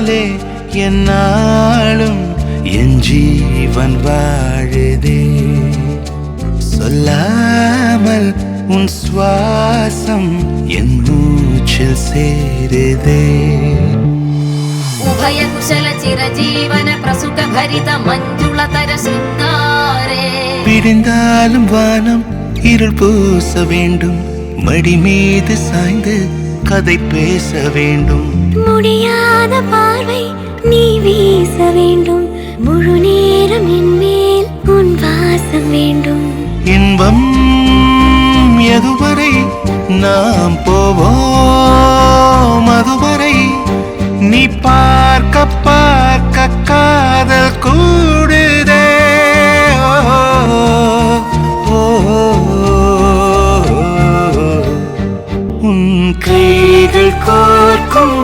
உன்னாலே என்னாலும் என் ஜீவன் வாழுதே. சொல்லாமல் உன் சுவாசம் என் மூச்சில் சேருதே. உபய குஷல சிரஜீவன பிரசுக பரித மஞ்சுள தர சுந்தாரே பிரிந்தாலும் வானம் இருள் பூச வேண்டும். மடி மீது சாய்ந்து கதை பேச வேண்டும். அதுவரை நாம் போவோம். அதுவரை நீ பார்க்க பார்க்க காதல் கூடுதே. உன் கைகள் கோர்க்கும்